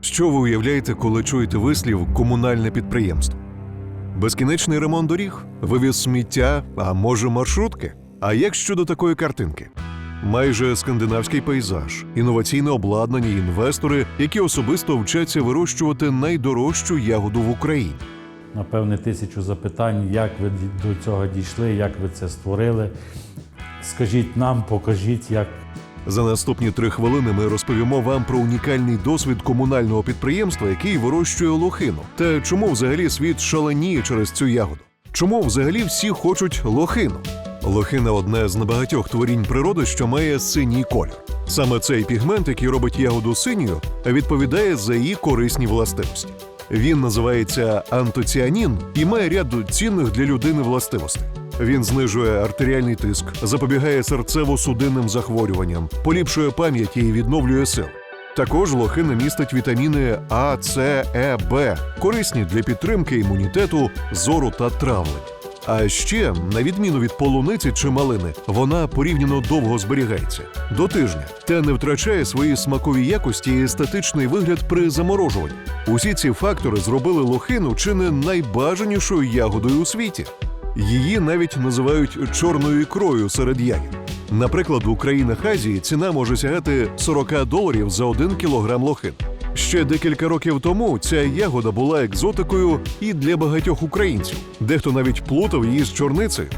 Що ви уявляєте, коли чуєте вислів комунальне підприємство? Безкінечний ремонт доріг, вивіз сміття, а може маршрутки? А як щодо такої картинки? Майже скандинавський пейзаж, інноваційне обладнання, і інвестори, які особисто вчаться вирощувати найдорожчу ягоду в Україні. Напевне, тисячу запитань, як ви до цього дійшли, як ви це створили. Скажіть нам, покажіть, як За наступні три хвилини ми розповімо вам про унікальний досвід комунального підприємства, який вирощує лохину, та чому взагалі світ шаленіє через цю ягоду. Чому взагалі всі хочуть лохину? Лохина одне з небагатьох творінь природи, що має синій колір. Саме цей пігмент, який робить ягоду синьою, відповідає за її корисні властивості. Він називається антоціанін і має ряд цінних для людини властивостей. Він знижує артеріальний тиск, запобігає серцево-судинним захворюванням, поліпшує пам'ять і відновлює сили. Також лохина містить вітаміни А, С, Е, Б, корисні для підтримки імунітету, зору та травлень. А ще, на відміну від полуниці чи малини, вона порівняно довго зберігається до тижня та не втрачає свої смакові якості і естетичний вигляд при заморожуванні. Усі ці фактори зробили лохину чи не найбажанішою ягодою у світі. Її навіть називають чорною ікрою серед ягід. Наприклад, у країнах Азії ціна може сягати 40 доларів за один кілограм лохин. Ще декілька років тому ця ягода була екзотикою і для багатьох українців. Дехто навіть плутав її з чорницею.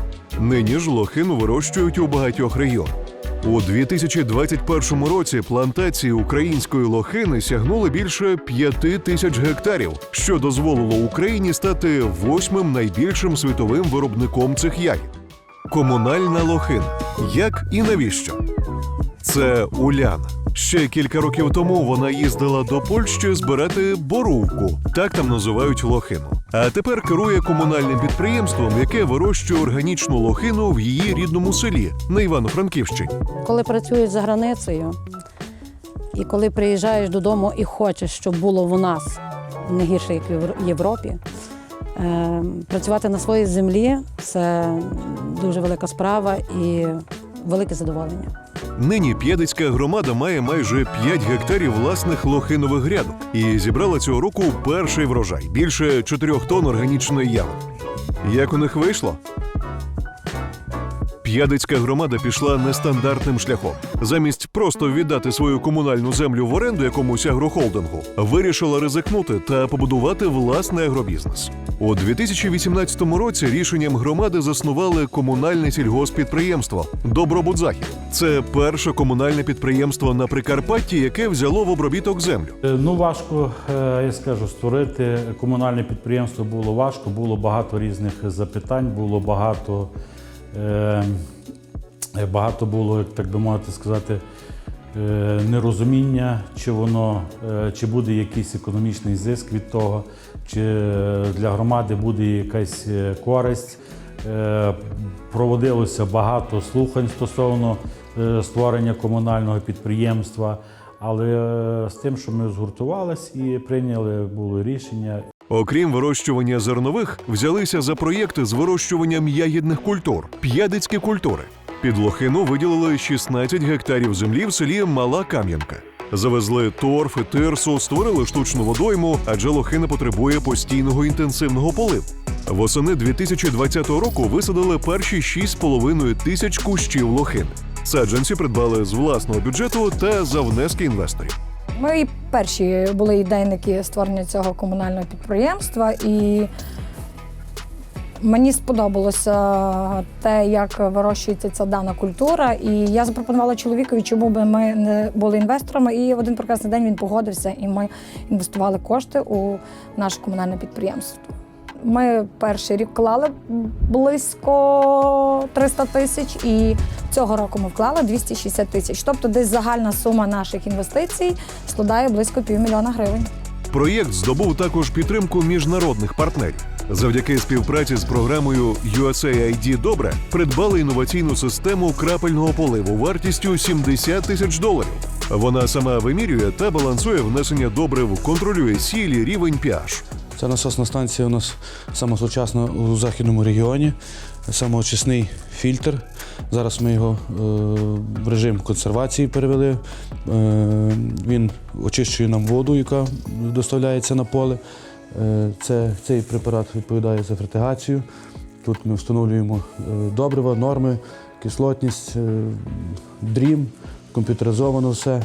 Нині ж лохину вирощують у багатьох регіонах. У 2021 році плантації української лохини сягнули більше 5 тисяч гектарів, що дозволило Україні стати восьмим найбільшим світовим виробником цих ягід. Комунальна лохина. Як і навіщо? Це Уляна. Ще кілька років тому вона їздила до Польщі збирати борувку, так там називають лохину. А тепер керує комунальним підприємством, яке вирощує органічну лохину в її рідному селі на Івано-Франківщині. Коли працюєш за границею, і коли приїжджаєш додому і хочеш, щоб було в нас не гірше, як в Європі, працювати на своїй землі це дуже велика справа і велике задоволення. Нині П'ядицька громада має майже 5 гектарів власних лохинових грядок і зібрала цього року перший врожай більше 4 тонн органічної ягоди. Як у них вийшло? П'ядицька громада пішла нестандартним шляхом. Замість просто віддати свою комунальну землю в оренду якомусь агрохолдингу, вирішила ризикнути та побудувати власний агробізнес. У 2018 році рішенням громади заснували комунальне сільгоспідприємство Добробудзахід. Це перше комунальне підприємство на Прикарпатті, яке взяло в обробіток землю. Е, Ну, важко, е, я скажу, створити комунальне підприємство було важко, було багато різних запитань, було багато, е, багато було, як так би мовити сказати, нерозуміння, чи воно, е, чи буде якийсь економічний зиск від того, чи е, для громади буде якась е, користь. Е, Проводилося багато слухань стосовно е, створення комунального підприємства. Але е, з тим, що ми згуртувалися і прийняли було рішення. Окрім вирощування зернових, взялися за проєкти з вирощуванням ягідних культур п'ядицькі культури. Під лохину виділили 16 гектарів землі в селі Мала Кам'янка. Завезли торф і тирсу, створили штучну водойму, адже лохина потребує постійного інтенсивного поливу. Восени 2020 року висадили перші 6,5 тисяч кущів лохини. Саджанці придбали з власного бюджету та за внески інвесторів. Ми перші були ідейники створення цього комунального підприємства, і мені сподобалося те, як вирощується ця дана культура. І я запропонувала чоловікові, чому би ми не були інвесторами. І в один прекрасний день він погодився, і ми інвестували кошти у наше комунальне підприємство. Ми перший рік вклали близько 300 тисяч, і цього року ми вклали 260 тисяч. Тобто, десь загальна сума наших інвестицій складає близько півмільйона гривень. Проєкт здобув також підтримку міжнародних партнерів. Завдяки співпраці з програмою USAID Добре придбали інноваційну систему крапельного поливу вартістю 70 тисяч доларів. Вона сама вимірює та балансує внесення добрив, контролює сілі, рівень pH. Ця насосна станція у нас сама сучасна у західному регіоні. самоочисний фільтр. Зараз ми його е, в режим консервації перевели. Е, Він очищує нам воду, яка доставляється на поле. Е, Це, цей препарат відповідає за фертигацію. Тут ми встановлюємо е, добрива, норми, кислотність, е, дрім, комп'ютеризовано все.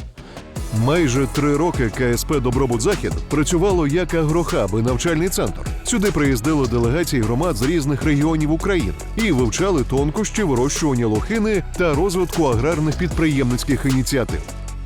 Майже три роки КСП Добробут Захід працювало як агрохаб і навчальний центр. Сюди приїздили делегації громад з різних регіонів України і вивчали тонкощі вирощування лохини та розвитку аграрних підприємницьких ініціатив.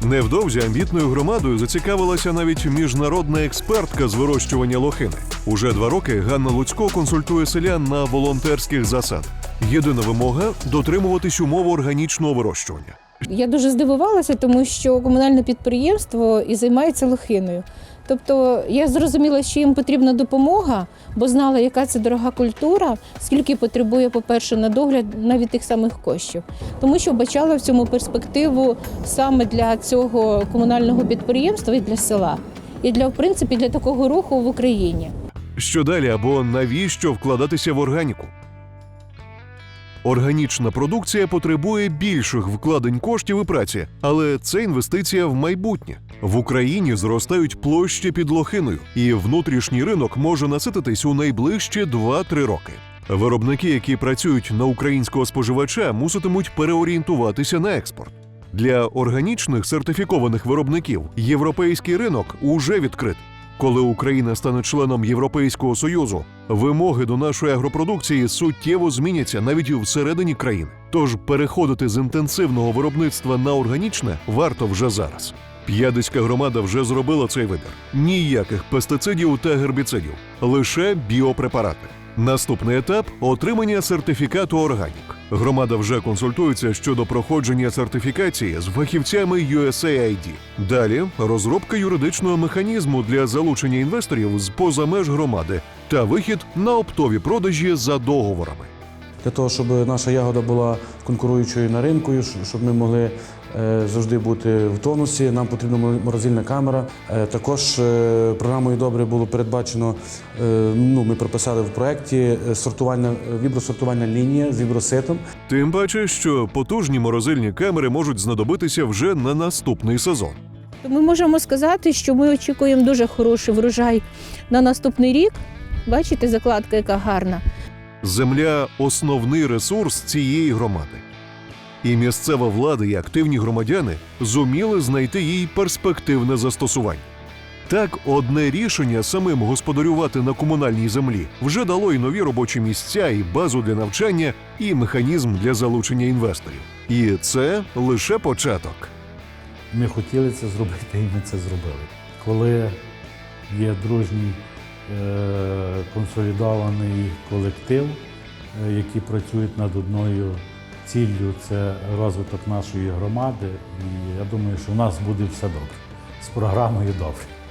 Невдовзі амбітною громадою зацікавилася навіть міжнародна експертка з вирощування лохини. Уже два роки Ганна Луцько консультує селян на волонтерських засадах. Єдина вимога дотримуватись умов органічного вирощування. Я дуже здивувалася, тому що комунальне підприємство і займається лохиною. Тобто я зрозуміла, що їм потрібна допомога, бо знала, яка це дорога культура, скільки потребує, по-перше, на догляд навіть тих самих коштів. Тому що бачала в цьому перспективу саме для цього комунального підприємства і для села, і для в принципі для такого руху в Україні. Що далі або навіщо вкладатися в органіку? Органічна продукція потребує більших вкладень коштів і праці, але це інвестиція в майбутнє. В Україні зростають площі під лохиною, і внутрішній ринок може насититись у найближчі 2-3 роки. Виробники, які працюють на українського споживача, муситимуть переорієнтуватися на експорт. Для органічних сертифікованих виробників європейський ринок уже відкритий. Коли Україна стане членом Європейського союзу, вимоги до нашої агропродукції суттєво зміняться навіть всередині країни. Тож переходити з інтенсивного виробництва на органічне варто вже зараз. П'ядицька громада вже зробила цей вибір: ніяких пестицидів та гербіцидів, лише біопрепарати. Наступний етап отримання сертифікату органік. Громада вже консультується щодо проходження сертифікації з фахівцями USAID. Далі розробка юридичного механізму для залучення інвесторів з поза меж громади та вихід на оптові продажі за договорами. Для того, щоб наша ягода була конкуруючою на ринку, щоб ми могли завжди бути в тонусі, нам потрібна морозильна камера. Е, Також е, програмою добре було передбачено, е, ну, ми прописали в проєкті е, сортувальна, е, вібросортувальна лінія з віброситом. Тим паче, що потужні морозильні камери можуть знадобитися вже на наступний сезон. Ми можемо сказати, що ми очікуємо дуже хороший врожай на наступний рік. Бачите, закладка яка гарна. Земля основний ресурс цієї громади. І місцева влада і активні громадяни зуміли знайти їй перспективне застосування. Так, одне рішення самим господарювати на комунальній землі вже дало і нові робочі місця, і базу для навчання, і механізм для залучення інвесторів. І це лише початок. Ми хотіли це зробити, і ми це зробили. Коли є дружній е, консолідований колектив, е, які працюють над одною ціллю, це розвиток нашої громади. І я думаю, що в нас буде все добре. З програмою добре.